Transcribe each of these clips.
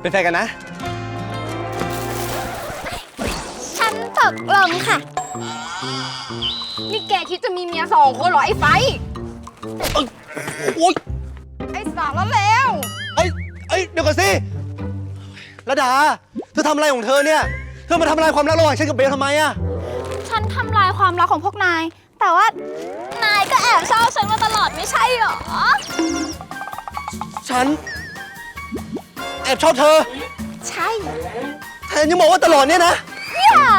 เป็นแฟนกันนะ ฉันตกลงค่ะ นี่แกคิดจะมีเมียสองคนเหรอไอ้ไฟ โอ๊ยไอ้สารแล้วแล้วเอ้ยเอ้ยเดี๋ยวก่อนสิระดา เธอทำอะไรของเธอเนี่ย เธอมาทำลายความรักระหว่างฉันกับเบลทำไมอะฉันทำลายความรักของพวกนาย แต่ว่านายก็แอบชอบฉันมาตลอดไม่ใช่หรอ ฉัน แอบชอบเธอใช่แถมยังบอกว่าตลอดเนี่ยนะ อย่า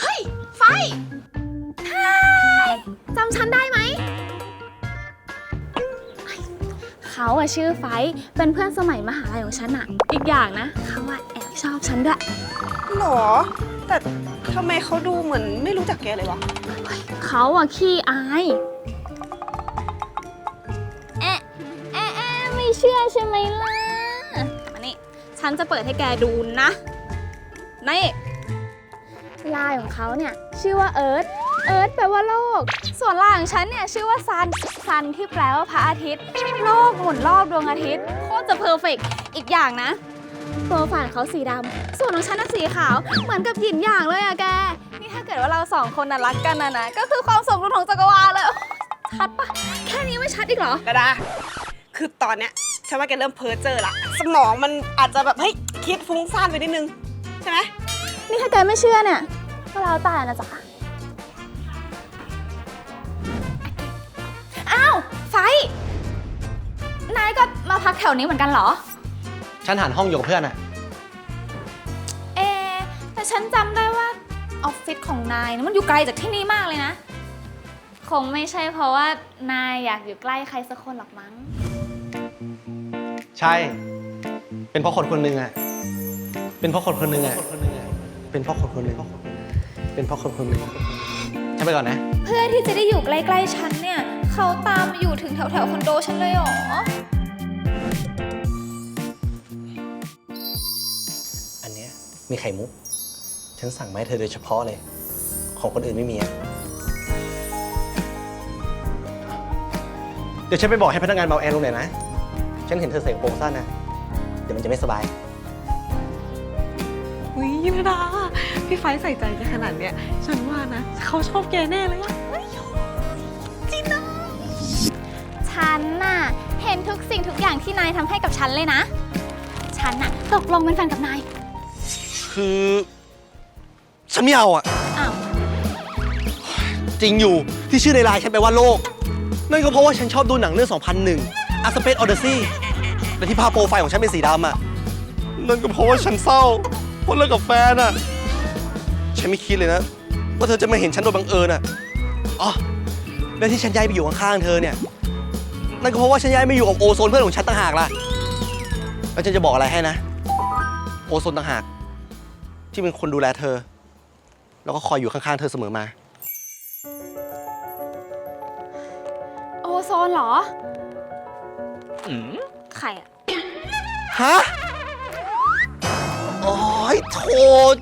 เฮ้ย ไฟไฮจำฉันได้ไหม เขาอะชื่อไฟ เป็นเพื่อนสมัยมหาลัยของฉันอะอีกอย่างนะ เขาอะแอบชอบฉันด้วย หรอ แต่ทำไมเขาดูเหมือนไม่รู้จักแกเลยวะ เขาอะขี้อาย ใช่ไหมล่ะ มานี่ ฉันจะเปิดให้แกดูนะนี่ลายของเขาเนี่ยชื่อว่าเอิร์ธเอิร์ธแปลว่าโลก ส่วนลายของฉันเนี่ยชื่อว่าซัน ซันที่แปลว่าพระอาทิตย์ โลกหมุนรอบดวงอาทิตย์ โคตรจะเพอร์เฟกอีกอย่างนะโปรไฟล์เขาสีดำ ส่วนของฉันน่ะสีขาว เหมือนกับหยินอย่างเลยอะแก นี่ถ้าเกิดว่าเราสองคนน่ะรักกันนะนะ ก็คือความสมดุลของจักรวาลเลยโอ๊ยชัดปะแค่นี้ไม่ชัดอีกเหรอดาดา คือตอนเนี้ย ฉันว่าแกเริ่มเพ้อเจอละสมองมันอาจจะแบบเฮ้ยคิดฟุ้งซ่านไปนิดนึง ใช่ไหมนี่ถ้าแกไม่เชื่อเนี่ยก็แล้วแต่นะจ๊ะ อ้าว ไฟ นายก็มาพักแถวนี้เหมือนกันเหรอ ฉันหันห้องอยู่กับเพื่อนอะเอะแต่ฉันจำได้ว่าออฟฟิศของนายนะมันอยู่ไกลจากที่นี่มากเลยนะ คงไม่ใช่เพราะว่านายอยากอยู่ใกล้ใครสักคนหรอกมั้ง ใช่ เป็นเพราะคนคนหนึ่งอะเป็นเพราะคนคนหนึ่งอะเป็นเพราะคนคนหนึ่งเป็นเพราะคนคนหนึ่งฉันไปก่อนนะ เพื่อที่จะได้อยู่ใกล้ๆฉันเนี่ย เขาตามมาอยู่ถึงแถวๆคอนโดฉันเลยเหรอ อันเนี้ยมีไข่มุก ฉันสั่งมาให้เธอโดยเฉพาะเลย ของคนอื่นไม่มีอะเดี๋ยวฉันไปบอกให้พนักงานเบาแอร์ลงหน่อยนะ ฉันเห็นเธอใส่กระโปรงสั้นนะ เดี๋ยวมันจะไม่สบาย อุ้ยนาดาพี่ไฟใส่ใจแกขนาดเนี้ย ฉันว่านะ เขาชอบแกแน่เลยอะฉันน่ะ เห็นทุกสิ่งทุกอย่างที่นายทำให้กับฉันเลยนะ ฉันน่ะตกลงเป็นแฟนกับนาย คือ ฉันไม่เอาอะอ้าว จริงอยู่ที่ชื่อในไลน์ฉันแปลว่าโลก นั่นก็เพราะว่าฉันชอบดูหนังเรื่อง 2001 A Space Odyssey และที่ภาพโปรไฟล์ของฉันเป็นสีดำอะนั่นก็เพราะว่าฉันเศร้าเพราะเลิกกับแฟนอะฉันไม่คิดเลยนะ ว่าเธอจะมาเห็นฉันโดยบังเอิญอะอ๋อแล้วที่ฉันย้ายไปอยู่ข้างๆเธอเนี่ย นั่นก็เพราะว่าฉันย้ายมาอยู่กับโอโซนเพื่อนของฉันต่างหากล่ะ แล้วฉันจะบอกอะไรให้นะ โอโซนต่างหาก ที่เป็นคนดูแลเธอ แล้วก็คอยอยู่ข้างๆเธอเสมอมา โอโซนเหรอ ใครอะฮะโอ้ยโถ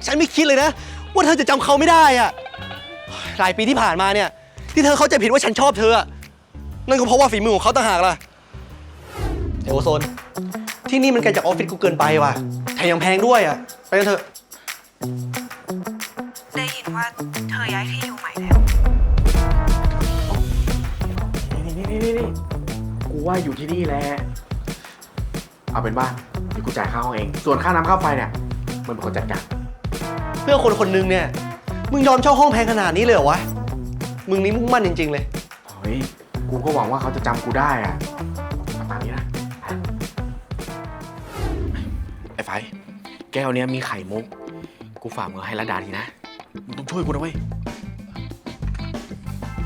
ฉันไม่คิดเลยนะ ว่าเธอจะจำเขาไม่ได้อะหลายปีที่ผ่านมาเนี่ย ที่เธอเข้าใจผิดว่าฉันชอบเธออะนั่นก็เพราะว่าฝีมือของเขาต่างหากล่ะเอโอโซน ที่นี่มันไกลจากออฟฟิศกูเกินไปว่ะแถมยังแพงด้วยอะ ไปกันเถอะ ได้ยินว่าเธอย้ายที่อยู่ใหม่แล้ว นี่นี่นี่นี่นี่ กูว่าอยู่ที่นี่แหละ เอาเป็นว่าเดี๋ยวกูจ่ายค่าห้องเอง ส่วนค่าน้ำค่าไฟเนี่ย มันเป็นคนจัดการเพื่อคนคนหนึงเนี่ย มึงยอมเช่าห้องแพงขนาดนี้เลยเหรอวะ มึงนี่มุ่งมั่นจริง ๆ เลย เฮ้ย กูก็หวังว่าเขาจะจำกูได้อะเอาตามนี้นะไอ้ไฟ แก้วเนี้ยมีไข่มุก กูฝากมือให้ระดาทีนะ มึงต้องช่วยกูนะเว้ย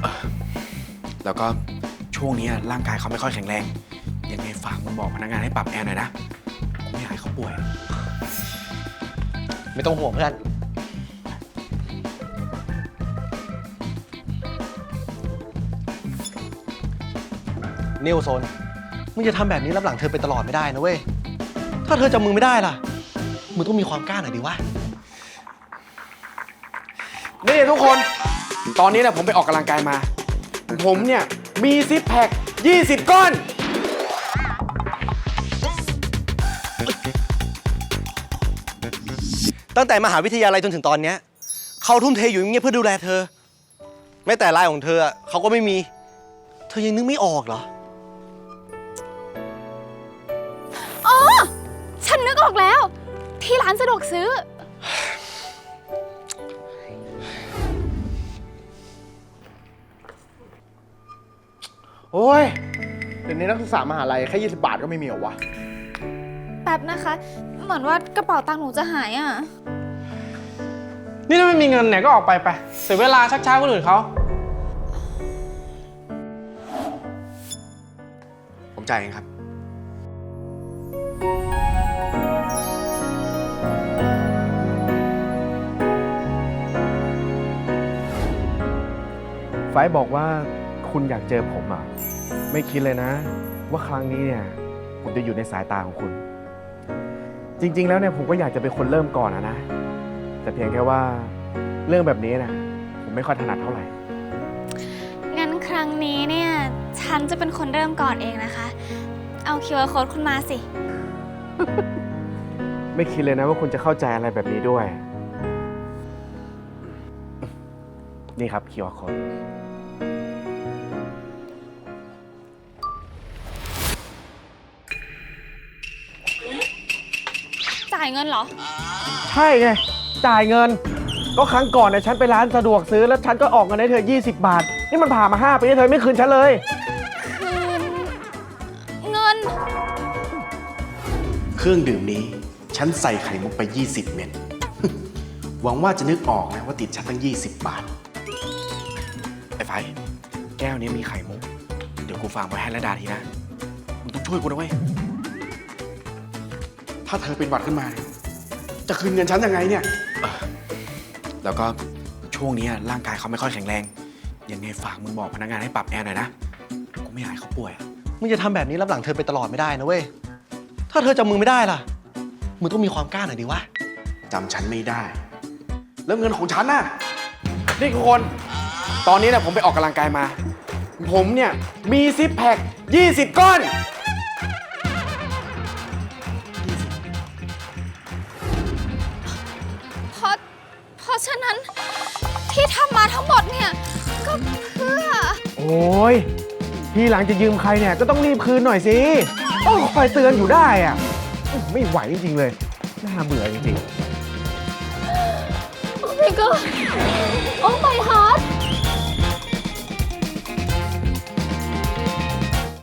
เออแล้วก็ ช่วงเนี้ยร่างกายเขาไม่ค่อยแข็งแรง ยังไงฝากมึงบอกพนักงานให้ปรับแอร์หน่อยนะกูไม่อยากให้เขาป่วย ไม่ต้องห่วงเพื่อน นิวโซน มึงจะทำแบบนี้รับหลังเธอไปตลอดไม่ได้นะเว้ย ถ้าเธอจำมึงไม่ได้ล่ะ มึงต้องมีความกล้าหน่อยดิวะ นี่ทุกคน ตอนนี้เนี่ยผมไปออกกำลังกายมา ผมเนี่ย มีซิปแพค20 ก้อน ตั้งแต่มหาวิทยาลัยจนถึงตอนเนี้ยเขาทุ่มเทอยู่อย่เงี้ยเพื่อดูแลเธอ แม้แต่รายของเธอเขาก็ไม่มี เธอยังนึกไม่ออกเหรอ อ๋อ ฉันนึกออกแล้ว ที่ร้านสะดวกซื้อ โอ้ยเดี๋ยวนี้นักศึกษามหาลัยแค่20 บาทก็ไม่มีเหรอวะ แป๊บนะคะ เหมือนว่ากระเป๋าตังค์หนูจะหายอะ นี่ถ้าไม่มีเงินเนี่ยก็ออกไปไปเสียเวลาชักช้าคนอื่นเขาผมจ่ายเองครับ ไฟบอกว่า คุณอยากเจอผมอะ ไม่คิดเลยนะ ว่าครั้งนี้เนี่ย ผมจะอยู่ในสายตาของคุณ จริง ๆ แล้วเนี่ยผมก็อยากจะเป็นคนเริ่มก่อนอะนะ แต่เพียงแค่ว่าเรื่องแบบนี้นะผมไม่ค่อยถนัดเท่าไหร่ งั้นครั้งนี้เนี่ย ฉันจะเป็นคนเริ่มก่อนเองนะคะ เอา QR code คุณมาสิ ไม่คิดเลยนะว่าคุณจะเข้าใจอะไรแบบนี้ด้วย นี่ครับคิวอาร์โค้ดายเงินเหรอ ใช่ไง จ่ายเงิน ก็ครั้งก่อนเนี่ยฉันไปร้านสะดวกซื้อแล้วฉันก็ออกเงินให้เธอ 20 บาท นี่มันผ่านมา 5 ปีแล้วเธอไม่คืนฉันเลย คืน เงิน เครื่องดื่มนี้ ฉันใส่ไข่มุกไป 20 เม็ด หวังว่าจะนึกออกนะว่าติดฉันตั้ง 20 บาท ไอ้ไฟ แก้วนี้มีไข่มุก เดี๋ยวกูฝากไว้ให้ระดาทีนะ มึงต้องช่วยกูนะเว้ย ถ้าเธอเป็นหวัดขึ้นมาจะคืนเงินฉันยังไงเนี่ย แล้วก็ช่วงนี้ร่างกายเขาไม่ค่อยแข็งแรง ยังไงฝากมึงบอกพนักงานให้ปรับแอร์หน่อยนะกูไม่อยากให้เขาป่วยอะมึงจะทำแบบนี้รับหลังเธอไปตลอดไม่ได้นะเว้ย ถ้าเธอจำมึงไม่ได้ล่ะ มึงต้องมีความกล้าหน่อยดิวะ จำฉันไม่ได้ แล้วเงินของฉันน่ะ นี่ทุกคน ตอนนี้เนี่ยผมไปออกกำลังกายมา ผมเนี่ยมีซิปแพค20 ก้อนะฉะนั้นที่ทำมาทั้งหมดเนี่ยก็เพื่อ โอ้ยทีหลังจะยืมใครเนี่ยก็ต้องรีบคืนหน่อยสิต้องคอยเตือนอยู่ได้อะอื้อไม่ไหวจริงๆเลยน่าเบื่อจริงๆ โอ้ my god โอ้ my heart